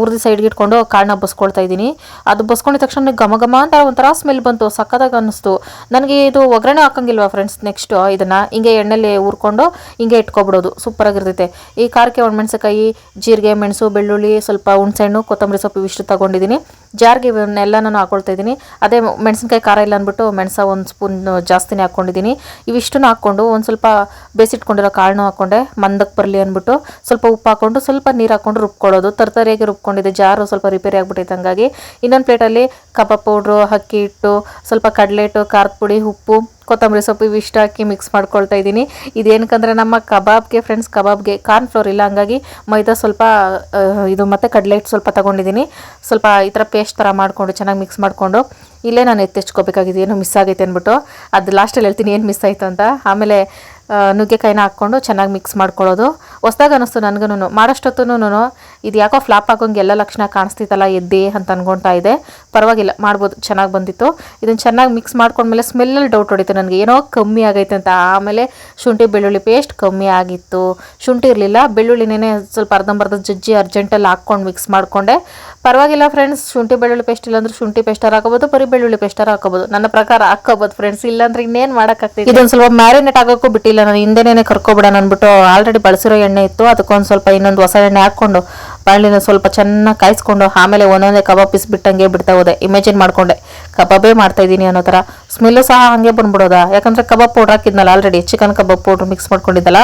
ಹುರಿದು ಸೈಡ್ಗೆ ಇಟ್ಕೊಂಡು ಕಾಳನ್ನ ಬಸ್ಕೊಳ್ತಾ ಇದ್ದೀನಿ. ಅದು ಬಸ್ಕೊಂಡಿದ ತಕ್ಷಣ ಗಮ ಘಮ ಅಂತ ಒಂಥರ ಸ್ಮೆಲ್ ಬಂತು. ಸಕ್ಕದಾಗ ಅನ್ನಿಸ್ತು. ನನಗೆ ಇದು ಒಗ್ಗರಣೆ ಹಾಕಂಗಿಲ್ವಾ ಫ್ರೆಂಡ್ಸ್ ನೆಕ್ಸ್ಟು ಇದನ್ನು. ಹಿಂಗೆ ಎಣ್ಣೆಲಿ ಹುರ್ಕೊಂಡು ಹಿಂಗೆ ಇಟ್ಕೊಬಿಡೋದು. ಸೂಪರ್ ಆಗಿರ್ತೈತೆ. ಈ ಖಾರಕ್ಕೆ ಒಣಮೆಣಸಿನಕಾಯಿ ಜೀರಿಗೆ ಮೆಣಸು ಬೆಳ್ಳುಳ್ಳಿ ಸ್ವಲ್ಪ ಹುಣಸೆಹಣ್ಣು ಕೊತ್ತಂಬರಿ ಸೊಪ್ಪು ಇವಿಷ್ಟು ತಗೊಂಡಿದ್ದೀನಿ ಜಾರ್ಗೆ ನಾನು ಹಾಕೊಳ್ತಾ ಇದ್ದೀನಿ. ಅದೇ ಮೆಣಸಿನ್ಕಾಯಿ ಖಾರ ಇಲ್ಲ ಅಂದ್ಬಿಟ್ಟು ಮೆಣಸ ಒಂದು ಸ್ಪೂನ್ ಜಾಸ್ತಿನೇ ಹಾಕ್ಕೊಂಡಿದ್ದೀನಿ ಇವಿಷ್ಟನ್ನು ಹಾಕ್ಕೊಂಡು ಒಂದು ಸ್ವಲ್ಪ ಬೇಯಿಸಿಟ್ಕೊಂಡಿರೋ ಕಾಳನ್ನು ಹಾಕ್ಕೊಂಡೆ ಮಂದಕ್ಕೆ ಬರಲಿ ಅಂದ್ಬಿಟ್ಟು ಸ್ವಲ್ಪ ಉಪ್ಪು ಹಾಕ್ಕೊಂಡು ಸ್ವಲ್ಪ ನೀರು ಹಾಕ್ಕೊಂಡು ರುಬ್ಕೊಳ್ಳೋದು. ತರ್ತರಿಯಾಗಿ ರುಬ್ಕೊಂಡಿದ್ದೆ ಜಾರು ಸ್ವಲ್ಪ ರಿಪೇರಿ ಆಗಿಬಿಟ್ಟೈತೆ ಹಂಗಾಗಿ. ಇನ್ನೊಂದು ಪ್ಲೇಟಲ್ಲಿ ಕಬಾಬ್ ಪೌಡ್ರು, ಅಕ್ಕಿ ಹಿಟ್ಟು, ಸ್ವಲ್ಪ ಕಡಲೆ ಖಾರದ ಪುಡಿ, ಉಪ್ಪು, ಕೊತ್ತಂಬರಿ ಸೊಪ್ಪು ಇವಿಷ್ಟು ಹಾಕಿ ಮಿಕ್ಸ್ ಮಾಡ್ಕೊಳ್ತಾ ಇದ್ದೀನಿ. ಇದೇನಕ್ಕಂದ್ರೆ ನಮ್ಮ ಕಬಾಬ್ಗೆ ಫ್ರೆಂಡ್ಸ್, ಕಬಾಬ್ಗೆ ಕಾರ್ನ್ ಫ್ಲೋರ್ ಇಲ್ಲ, ಹಂಗಾಗಿ ಮೈದಾ ಸ್ವಲ್ಪ ಇದು ಮತ್ತು ಕಡಲೆ ಹಿಟ್ಟು ಸ್ವಲ್ಪ ತಗೊಂಡಿದ್ದೀನಿ. ಸ್ವಲ್ಪ ಈ ಥರ ಪೇಸ್ಟ್ ಥರ ಮಾಡಿಕೊಂಡು, ಚೆನ್ನಾಗಿ ಮಿಕ್ಸ್ ಮಾಡಿಕೊಂಡು, ಇಲ್ಲೇ ನಾನು ಎತ್ತೆಚ್ಕೋಬೇಕಾಗಿದೆ ಏನೋ ಮಿಸ್ ಆಗೈತೆ ಅಂದ್ಬಿಟ್ಟು, ಅದು ಲಾಸ್ಟಲ್ಲಿ ಹೇಳ್ತೀನಿ ಏನು ಮಿಸ್ ಆಯಿತು ಅಂತ. ಆಮೇಲೆ ನುಗ್ಗೆಕಾಯಿನ ಹಾಕ್ಕೊಂಡು ಚೆನ್ನಾಗಿ ಮಿಕ್ಸ್ ಮಾಡ್ಕೊಳ್ಳೋದು. ಹೊಸ್ದಾಗ ಅನ್ನಿಸ್ತು ನನಗೂ ಮಾಡೋಷ್ಟೊತ್ತೂ ಇದು ಯಾಕೋ ಫ್ಲಾಪ್ ಆಗೋಂಗೆ ಎಲ್ಲ ಲಕ್ಷಣ ಕಾಣಿಸ್ತಿತ್ತಲ್ಲ ಎದ್ದೆ ಅಂತ ಅನ್ಕೊತಾ ಇದೆ. ಪರವಾಗಿಲ್ಲ, ಮಾಡ್ಬೋದು, ಚೆನ್ನಾಗಿ ಬಂದಿತ್ತು. ಇದನ್ನು ಚೆನ್ನಾಗಿ ಮಿಕ್ಸ್ ಮಾಡ್ಕೊಂಡ್ಮೇಲೆ ಸ್ಮೆಲ್ಲಲ್ಲಿ ಡೌಟ್ ಹೊಡಿತು ನನಗೆ. ಏನೋ ಕಮ್ಮಿ ಆಗೈತೆ ಅಂತ. ಆಮೇಲೆ ಶುಂಠಿ, ಬೆಳ್ಳುಳ್ಳಿ ಪೇಸ್ಟ್ ಕಮ್ಮಿ ಆಗಿತ್ತು. ಶುಂಠಿ ಇರಲಿಲ್ಲ ಬೆಳ್ಳುಳ್ಳಿನೇ ಸ್ವಲ್ಪ ಅರ್ಧಂಬರ್ಧ ಜಜ್ಜಿ ಅರ್ಜೆಂಟಲ್ಲಿ ಹಾಕ್ಕೊಂಡು ಮಿಕ್ಸ್ ಮಾಡಿಕೊಂಡೆ. ಪರವಾಗಿಲ್ಲ ಫ್ರೆಂಡ್ಸ್ ಶುಂಠಿ, ಬೆಳ್ಳುಳ್ಳಿ ಪೇಸ್ಟ್ ಇಲ್ಲಾಂದ್ರೆ ಶುಂಠಿ ಪೇಸ್ಟ್ ಹಾಕೋಬೋದು, ಬರೀ ಬೆಳ್ಳುಳ್ಳಿ ಪೇಸ್ಟ್ ಹಾಕೋಬೋದು. ನನ್ನ ಪ್ರಕಾರ ಹಾಕೋಬೋದು ಫ್ರೆಂಡ್ಸ್ ಇಲ್ಲಾಂದ್ರೆ ಇನ್ನೇನು ಮಾಡೋಕ್ಕಾಗ್ತಿದೆ? ಇದೊಂದು ಸ್ವಲ್ಪ ಮ್ಯಾರಿನೇಟ್ ಆಗೋಕ್ಕೂ ಬಿಟ್ಟಿಲ್ಲ ನಾನು ಹಿಂದೆನೇ ಕರ್ಕೊಬಿಡೋಣ ಅಂದ್ಬಿಟ್ಟು ಆಲ್ರೆಡಿ ಬಳಸಿರೋ ಎಣ್ಣೆ ಇತ್ತು. ಅದಕ್ಕೊಂದು ಸ್ವಲ್ಪ ಇನ್ನೊಂದು ಹೊಸ ಎಣ್ಣೆ ಹಾಕ್ಕೊಂಡು ಬಾಣಲಿನ ಸ್ವಲ್ಪ ಚೆನ್ನಾಗಿ ಕಾಯಿಸ್ಕೊಂಡು ಆಮೇಲೆ ಒಂದೊಂದೇ ಕಬಾಬ್ ಪೀಸ್ ಬಿಟ್ಟಂಗೆ ಬಿಡ್ತಾ ಹೋದೆ. ಇಮೇಜಿನ್ ಮಾಡ್ಕೊಂಡೆ. ಕಬಾಬೇ ಮಾಡ್ತಾ ಇದ್ದೀನಿ ಅನ್ನೋ ಥರ. ಸ್ಮೆಲ್ಲು ಸಹ ಹಾಗೆ ಬಂದ್ಬಿಡೋದಾ? ಯಾಕಂದ್ರೆ kebab powder ಹಾಕಿದ್ನಲ್ಲ already chicken kebab powder mix ಮಾಡ್ಕೊಂಡಿದ್ದಲ್ಲ,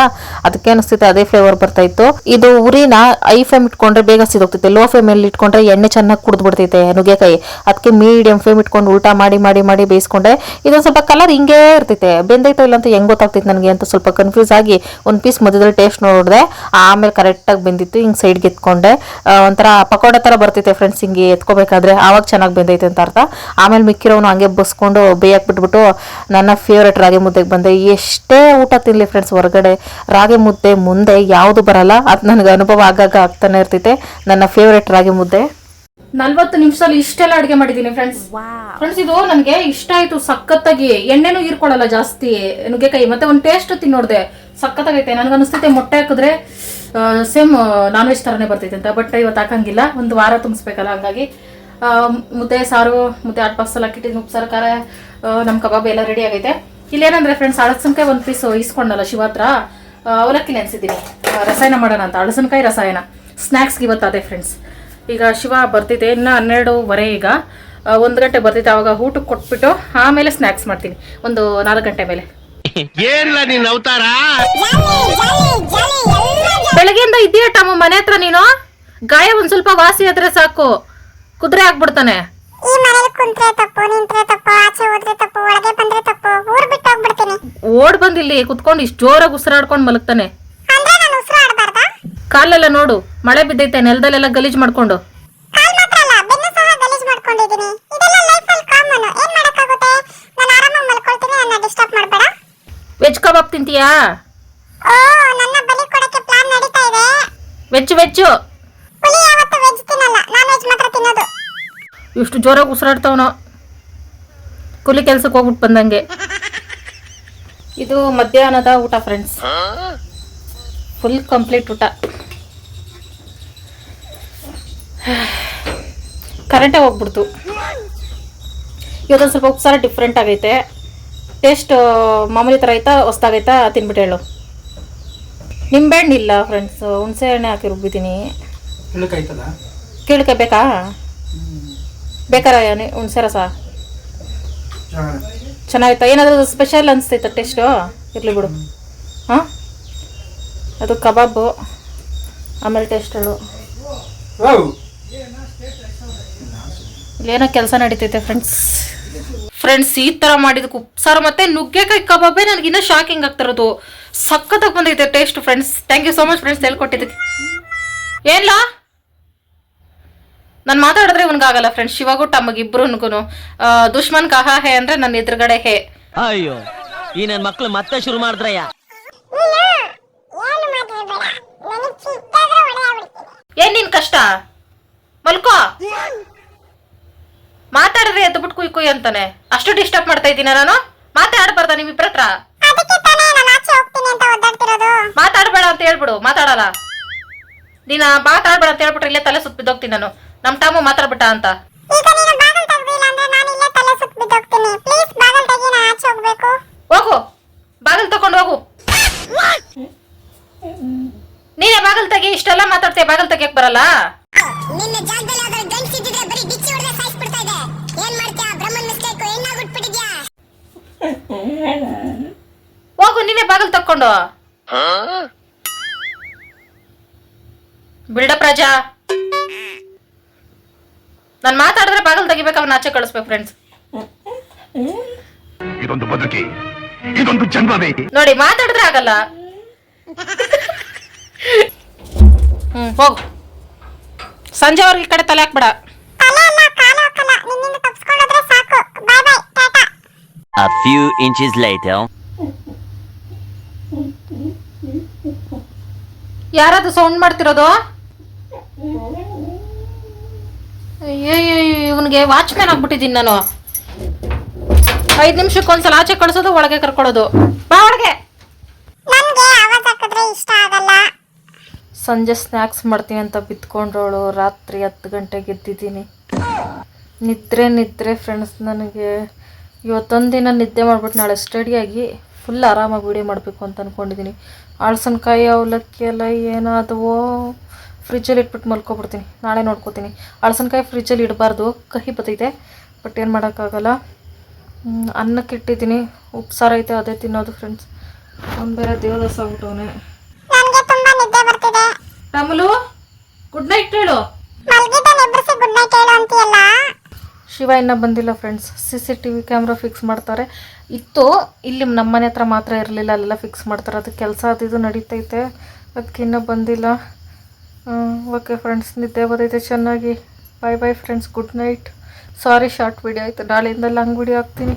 ಅದಕ್ಕೆ ಅನಿಸ್ತಿತ್ತು ಅದೇ ಫ್ಲೇವರ್ ಬರ್ತಾ ಇತ್ತು. ಇದು ಉರಿನ ಐ ಫ್ಲೇಮ್ ಇಟ್ಕೊಂಡ್ರೆ ಬೇಗ ಸಿದೋಗ್ತೈತೆ ಲೋ ಫ್ಲೇಮಲ್ಲಿ ಇಟ್ಕೊಂಡ್ರೆ ಎಣ್ಣೆ ಚೆನ್ನಾಗಿ ಕುಡಿದು ಬಿಡ್ತೈತೆ ನುಗ್ಗೆಕಾಯಿ. ಅದಕ್ಕೆ ಮೀಡಿಯಂ ಫ್ಲೇಮ್ ಇಟ್ಕೊಂಡು ಉಲ್ಟಾ ಮಾಡಿ ಮಾಡಿ ಮಾಡಿ ಬೇಯಿಸ್ಕೊಂಡೆ. ಇದೊಂದು ಸ್ವಲ್ಪ ಕಲರ್ ಹಿಂಗೇ ಇರ್ತೈತೆ. ಬೆಂದೈತೋ ಇಲ್ಲ ಅಂತ ಹೆಂಗ್ ಗೊತ್ತಾಗ್ತೈತೆ ನನಗೆ ಅಂತ ಸ್ವಲ್ಪ ಕನ್ಫ್ಯೂಸ್ ಆಗಿ ಒಂದು ಪೀಸ್ ಮಧ್ಯದಲ್ಲಿ ಟೇಸ್ಟ್ ನೋಡಿದೆ, ಆಮೇಲೆ ಕರೆಕ್ಟಾಗಿ ಬೆಂದಿತ್ತು, ಹಿಂಗೆ ಸೈಡ್ಗೆ ಎತ್ಕೊಂಡೆ. ಆ, ಒಂಥರ ಪಕೋಡ ಥರ ಬರ್ತೈತೆ ಫ್ರೆಂಡ್ಸ್ ಹಿಂಗೆ ಎತ್ಕೋಬೇಕಾದ್ರೆ. ಆವಾಗ ಚೆನ್ನಾಗಿ ಬೆಂದೈತೆ ಅಂತ ಅರ್ಥ. ಆಮೇಲೆ ಮಿಕ್ಕಿರೋನು ಹಂಗೆ ಬಸ್ಕೊಂಡು ಬೇಯಕ್ಕೆ ಬಿಟ್ಬಿಟ್ಟು ನನ್ನ ಫೇವ್ರೆಟ್ ರಾಗಿ ಮುದ್ದೆಗೆ ಬಂದೆ. ಎಷ್ಟೇ ಊಟ ತಿನ್ನಲಿ ಫ್ರೆಂಡ್ಸ್ ಹೊರಗಡೆ. ರಾಗಿ ಮುದ್ದೆ ಮುಂದೆ ಯಾವುದು ಬರಲ್ಲ. ಅದು ನನಗೆ ಅನುಭವ ಆಗಾಗ ಆಗ್ತಾನೆ ಇರ್ತೈತೆ ನನ್ನ ಫೇವ್ರೆಟ್ ರಾಗಿ ಮುದ್ದೆ. ನಲ್ವತ್ತು ನಿಮಿಷದಲ್ಲಿ ಇಷ್ಟೆಲ್ಲ ಅಡುಗೆ ಮಾಡಿದ್ದೀನಿ ಫ್ರೆಂಡ್ಸ್ ಫ್ರೆಂಡ್ಸ್ ಇದು ನನಗೆ ಇಷ್ಟ ಆಯ್ತು. ಸಖತ್ತಾಗಿ ಎಣ್ಣೆನೂ ಹೀರ್ಕೊಳ್ಳಲ್ಲ ಜಾಸ್ತಿ ನುಗ್ಗೆಕಾಯಿ. ಮತ್ತೆ ಒಂದು ಟೇಸ್ಟ್ ತಿನ್ನೋಡ್ದೆ. ಸಖತ್ತಾಗೈತೆ. ನನಗೆ ಅನಿಸ್ತೈತೆ ಮೊಟ್ಟೆ ಹಾಕಿದ್ರೆ. ಸೇಮ್ ನಾನ್ ವೆಜ್ ಥರನೇ ಬರ್ತೈತೆ ಅಂತ ಬಟ್ ಇವತ್ತು ಹಾಕಂಗಿಲ್ಲ. ಒಂದು ವಾರ ತುಂಬಿಸ್ಬೇಕಲ್ಲ ಹಂಗಾಗಿ ಮುದ್ದೆ ಸಾರು ಮುದ್ದೆ ಆಟ್ ಬಾಕ್ಸ್ ಎಲ್ಲ ಹಾಕಿಟ್ಟಿದ್ದು ಉಪ್ಸಾರು ಖಾರ ನಮ್ಮ ಕಬಾಬ್ ಎಲ್ಲ ರೆಡಿ ಆಗೈತೆ. ಇಲ್ಲೇನಂದ್ರೆ ಫ್ರೆಂಡ್ಸ್ ಅಳಸನ್ಕಾಯಿ ಒಂದು ಪೀಸ್ ಇಸ್ಕೊಂಡಲ್ಲ ಶಿವ ಹತ್ರ ಅವಲಕ್ಕಿ ನೆನೆಸಿದ್ದೀನಿ. ರಸಾಯನ ಮಾಡೋಣ ಅಂತ ಅಳಸನ್ಕಾಯಿ ರಸಾಯನ. ಸ್ನ್ಯಾಕ್ಸ್ಗೆ ಇವತ್ತು ಅದೇ ಫ್ರೆಂಡ್ಸ್ ಈಗ ಶಿವ ಬರ್ತಿದೆ ಇನ್ನು ಹನ್ನೆರಡುವರೆ ಈಗ. ಒಂದು ಗಂಟೆ ಬರ್ತೈತೆ ಅವಾಗ ಊಟಕ್ಕೆ ಕೊಟ್ಬಿಟ್ಟು ಆಮೇಲೆ ಸ್ನ್ಯಾಕ್ಸ್ ಮಾಡ್ತೀನಿ. ಒಂದು ನಾಲ್ಕು ಗಂಟೆ ಮೇಲೆ. ಏನಿಲ್ಲ ನೀನು ಅವತಾರ? ಇದೆಯಾ ತಮ್ಮ ಮನೆ ಹತ್ರ ನೀನು? ಗಾಯ ಒಂದ್ ಸ್ವಲ್ಪ ವಾಸಿ ಆದ್ರೆ ಸಾಕು. ಕುದುರೆ ಆಗ್ಬಿಡ್ತಾನೆ. ಈ ಮನೇಲಿ ಕುಂತ್ರೆ ತಪ್ಪು ನಿಂತ್ರೆ ತಪ್ಪು ಆಚೆ ಹೋದ್ರೆ ತಪ್ಪು ಒಳಗೆ ಬಂದ್ರೆ ತಪ್ಪು ಊರ್ ಬಿಟ್ಟು ಹೋಗ್ಬಿಡ್ತೀನಿ. ಓಡ್ ಬಂದಿಲ್ಲಿ ಕುತ್ಕೊಂಡು ಇಷ್ಟು ಜೋರಾಗಿ ಉಸಿರಾಡ್ಕೊಂಡು ಮಲಗ್ತಾನೆ. ಅಂದ್ರೆ ನಾನು ಉಸಿರು ಆಡಬಾರ್ದಾ ಕಾಲೆಲ್ಲ ನೋಡು ಮಳೆ ಬಿದ್ದೈತೆ ನೆಲದಲ್ಲೆಲ್ಲ ಗಲೀಜ್ ಮಾಡ್ಕೊಂಡು. ಕಾಲ್ ಮಾತ್ರ ಅಲ್ಲ ಬೆನ್ನು ಸಹ ಗಲೀಜ್ ಮಾಡ್ಕೊಂಡಿದ್ದೀನಿ. ಇದೆಲ್ಲ ಲೈಫಲ್ಲಿ ಕಾಮನ್ ಏನ್ ಮಾಡಕ್ಕಾಗುತ್ತೆ? ನಾನು ಆರಾಮಾಗಿ ಮಲ್ಕೊಳ್ತೀನಿ ನನ್ನ ಡಿಸ್ಟರ್ಬ್ ಮಾಡಬೇಡ. ವೆಜ್ ಕಬಾಬ್ ತಿಂತೀಯಾ? ಓ ನನ್ನ ಬಲಿ ಇದೆ ವೆಜ್ ವೆಜ್ಜು. ಹುಲಿ ಯಾವತ್ತು ವೆಜ್ ತಿನ್ನಲ್ಲ ನಾನ್ ವೆಜ್ ಮಾತ್ರ ತಿನ್ನೋದು. ಇಷ್ಟು ಜೋರಾಗಿ ಉಸಿರಾಡ್ತಾವನ. ಕೂಲಿ ಕೆಲ್ಸಕ್ಕೆ ಹೋಗ್ಬಿಟ್ಟು ಬಂದಂಗೆ. ಇದು ಮಧ್ಯಾಹ್ನದ ಊಟ ಫ್ರೆಂಡ್ಸ್ ಫುಲ್ ಕಂಪ್ಲೀಟ್ ಊಟ. ಕರೆಂಟೇ ಹೋಗ್ಬಿಡ್ತು. ಇವತ್ತೊಂದು ಸ್ವಲ್ಪ ಉಪ್ಸಾರ ಡಿಫ್ರೆಂಟ್ ಆಗೈತೆ. ಟೇಸ್ಟ್ ಮಾಮೂಲಿ ಥರ ಐತಾ ಹೊಸ್ದಾಗೈತಾ ತಿನ್ಬಿಟ್ಟು ಹೇಳು. ನಿಂಬೆಹಣ್ಣು ಇಲ್ಲ ಫ್ರೆಂಡ್ಸ್ ಹುಣಸೆ ಎಣ್ಣೆ ಹಾಕಿ ರುಬ್ಬಿದ್ದೀನಿ. ಕೇಳಕ್ಕೆ ಬೇಕಾ? ಬೇಕಾರ ಹುಣಸೆ ರಸ? ಚೆನ್ನಾಗಿತ್ತಾ? ಏನಾದರೂ ಸ್ಪೆಷಲ್ ಅನಿಸ್ತೈತ ಟೇಸ್ಟು ಇರಲಿ ಬಿಡು. ಹಾಂ? ಅದು ಕಬಾಬು ಆಮೇಲೆ ಟೇಸ್ಟಳು ಇಲ್ಲೇನೋ ಕೆಲಸ ನಡೀತೈತೆ ಫ್ರೆಂಡ್ಸ್ ಫ್ರೆಂಡ್ಸ್ ಈ ಥರ ಮಾಡಿದಕ್ಕೆ ಉಪ್ಸಾರು ಮತ್ತು ನುಗ್ಗೆಕಾಯಿ ಕಬಾಬೇ ನನಗಿನ್ನೂ ಶಾಕಿಂಗ್ ಆಗ್ತಿರೋದು ಸಖತ್ತಾಗಿ ಬಂದೈತೆ taste friends thank you so much friends ಹೇಳ್ಕೊಟ್ಟಿದ್ದಕ್ಕೆ. ಏನ್ಲಾ? ನಾನು ಮಾತಾಡಿದ್ರೆ ಇವನ್ಗಾಗಲ್ಲ ಫ್ರೆಂಡ್ಸ್ ಶಿವಾಗೂ ಟಮ್ಮಗೆ ಇಬ್ರುನ್ಗೂ ದುಶ್ಮನ್ ಕಹ ಹೇ ಅಂದ್ರೆ ನನ್ನ ಎದುರುಗಡೆ ಹೇ. ಅಯ್ಯೋ ಈ ನನ್ನ ಮಕ್ಕಳು ಮತ್ತೆ ಶುರು ಮಾಡಿದ್ರಯ್ಯ? ಏನು ನಿನ್ ಕಷ್ಟ? ಮಲ್ಕೋ. ಮಾತಾಡಿದ್ರೆ ಎದ್ದು ಬಿಟ್ಟು ಕುಯ್ ಕುಯ್ ಅಂತಾನೆ. ಅಷ್ಟು ಡಿಸ್ಟರ್ಬ್ ಮಾಡ್ತಾ ಇದ್ದೀನ ನಾನು? ಮಾತಾಡ್ಬಾರ್ದ ನಿಮ್ ಇಬ್ರ ಹತ್ರ? ಅದಕ್ಕೆ ತಾನೇ ನಾನು ಅಂತ ಮಾತಾಡಬೇಡ ಅಂತ ಹೇಳ್ಬಿಡು ಮಾತಾಡಲ್ಲ. ನೀನ ಮಾತಾಡಬೇಡ ಅಂತ ಹೇಳ್ಬಿಟ್ರೆ ಇಲ್ಲೇ ತಲೆ ಸುತ್ತ ಬಿದ್ದೋಗ್ತೀನಿ ನಾನು. ನಮ್ಮ ತಮ್ಮ ಮಾತಾಡ್ಬಿಟ್ಟ ಅಂತ. ಈಗ ನೀನು ಬಾಗಿಲು ತೆಗೆದಿಲ್ಲ ಅಂದ್ರೆ ನಾನು ಇಲ್ಲೇ ತಲೆ ಸುತ್ತ ಬಿದ್ದೋಗ್ತೀನಿ. ಪ್ಲೀಸ್ ಬಾಗಿಲು ತೆಗಿ ಆಚೆ ಹೋಗು. ಬಾಗಿಲು ತಕೊಂಡು ಹೋಗು. ನೀನೇ ಬಾಗಿಲು ತೆಗಿ ಇಷ್ಟೆಲ್ಲ ಮಾತಾಡ್ತೀಯ ಬಾಗಿಲು ತೆಗಿಯಕ್ ಬರಲ್ಲ? ನಿನ್ನ ಜಾಗದಲ್ಲಿ ಯಾವ್ದಾದ್ರು ಗಂಡ್ಸ್ ಇದ್ದಿದ್ರೆ ಇದೆ. ಏನ್ ಮಾಡ್ತೀಯ? ಬ್ರಹ್ಮನ್ ಮಿಸ್ಟೇಕ್ ಹೋಗು ನೀನೇ ಬಾಗಿಲು ತಕ್ಕೊಂಡು. ಬಿಲ್ಡಪ್ ರಾಜಾ. ನಾನು ಮಾತಾಡಿದ್ರೆ ಬಾಗಿಲು ತೆಗಿಬೇಕು ಅವನ್ನ ಆಚೆ ಕಳಿಸ್ಬೇಕು ಫ್ರೆಂಡ್ಸ್ ಇದೊಂದು ಬದುಕಿ ಇದೊಂದು ಜನ್ಮವೇ. ನೋಡಿ ಮಾತಾಡಿದ್ರೆ ಆಗಲ್ಲ. ಹ್ಮ್ ಹೋಗು. ಸಂಜೆ ಅವ್ರಿಗೆ ಈ ಕಡೆ ತಲೆ ಹಾಕ್ಬೇಡ. ತಲೆ ಅಲ್ಲ ಕಾಲು ಹಾಕಲ್ಲ. ನಿನ್ನಿಂದ ತಪ್ಪಿಸ್ಕೊಂಡೋದ್ರೆ ಸಾಕು. ಬಾಯ್ ಬಾಯ್ ಟಾಟಾ. A few inches later. ಯಾರದು ಸೌಂಡ್ ಮಾಡ್ತಿರೋದು? ಅಯ್ಯೋ ಇವನಿಗೆ ವಾಚ್ಮ್ಯಾನ್ ಆಗ್ಬಿಟ್ಟಿದ್ದೀನಿ ನಾನು. ಐದು ನಿಮಿಷಕ್ಕೆ ಒಂದ್ಸಲ ಆಚೆ ಕಳಿಸೋದು ಒಳಗೆ ಕರ್ಕೊಳ್ಳೋದು. ಬಾ ಒಳಗೆ. ಸಂಜೆ ಸ್ನ್ಯಾಕ್ಸ್ ಮಾಡ್ತೀನಿ ಅಂತ ಬಿತ್ಕೊಂಡವಳು ರಾತ್ರಿ ಹತ್ತು ಗಂಟೆಗೆ ಎದ್ದಿದ್ದೀನಿ. ನಿದ್ರೆ ನಿದ್ರೆ ಫ್ರೆಂಡ್ಸ್ ನನಗೆ. ಇವತ್ತೊಂದು ದಿನ ನಿದ್ದೆ ಮಾಡ್ಬಿಟ್ಟು ನಾಳೆ ಸ್ಟಡಿಯಾಗಿ ಫುಲ್ ಆರಾಮಾಗಿ ವೀಡಿಯೋ ಮಾಡಬೇಕು ಅಂತ ಅಂದ್ಕೊಂಡಿದ್ದೀನಿ ಅಳಸನಕಾಯಿ ಅವಲಕ್ಕಿ ಎಲ್ಲ ಏನಾದವೋ ಫ್ರಿಜ್ಜಲ್ಲಿ ಇಟ್ಬಿಟ್ಟು ಮಲ್ಕೊಬಿಡ್ತೀನಿ. ನಾಳೆ ನೋಡ್ಕೋತೀನಿ. ಹಳಸನ್ಕಾಯಿ ಫ್ರಿಜ್ಜಲ್ಲಿ ಇಡಬಾರ್ದು. ಕಹಿ ಬತ್ತೈತೆ ಬಟ್ ಏನು ಮಾಡೋಕ್ಕಾಗಲ್ಲ. ಅನ್ನಕ್ಕೆ ಇಟ್ಟಿದ್ದೀನಿ. ಉಪ್ಸಾರು ಐತೆ ಅದೇ ತಿನ್ನೋದು ಫ್ರೆಂಡ್ಸ್ ಒಂದು ಬೇರೆ ದೇವದಾಸ ಆಗ್ಬಿಟ್ಟವನೆ. ರಾಮುಲು ಗುಡ್ ನೈಟ್ ಹೇಳು. ಶಿವ ಇನ್ನೂ ಬಂದಿಲ್ಲ friends C C T V camera fix ಮಾಡ್ತಾರೆ. ಇತ್ತು. ಇಲ್ಲಿ ನಮ್ಮ ಮನೆ ಹತ್ರ ಮಾತ್ರ ಇರಲಿಲ್ಲ, ಅಲ್ಲೆಲ್ಲ ಫಿಕ್ಸ್ ಮಾಡ್ತಾರೆ. ಅದು ಕೆಲಸ ಅದು ಇದು ನಡೀತೈತೆ. ಅದಕ್ಕಿನ್ನ ಬಂದಿಲ್ಲ. ಓಕೆ ಫ್ರೆಂಡ್ಸ್ ನಿದ್ದೆ ಬರ್ತೈತೆ ಚೆನ್ನಾಗಿ. Bye bye friends good night sorry short video ಆಯಿತು. ನಾಳೆಯಿಂದ ಲಾಂಗ್ ವಿಡಿಯೋ ಹಾಕ್ತೀನಿ.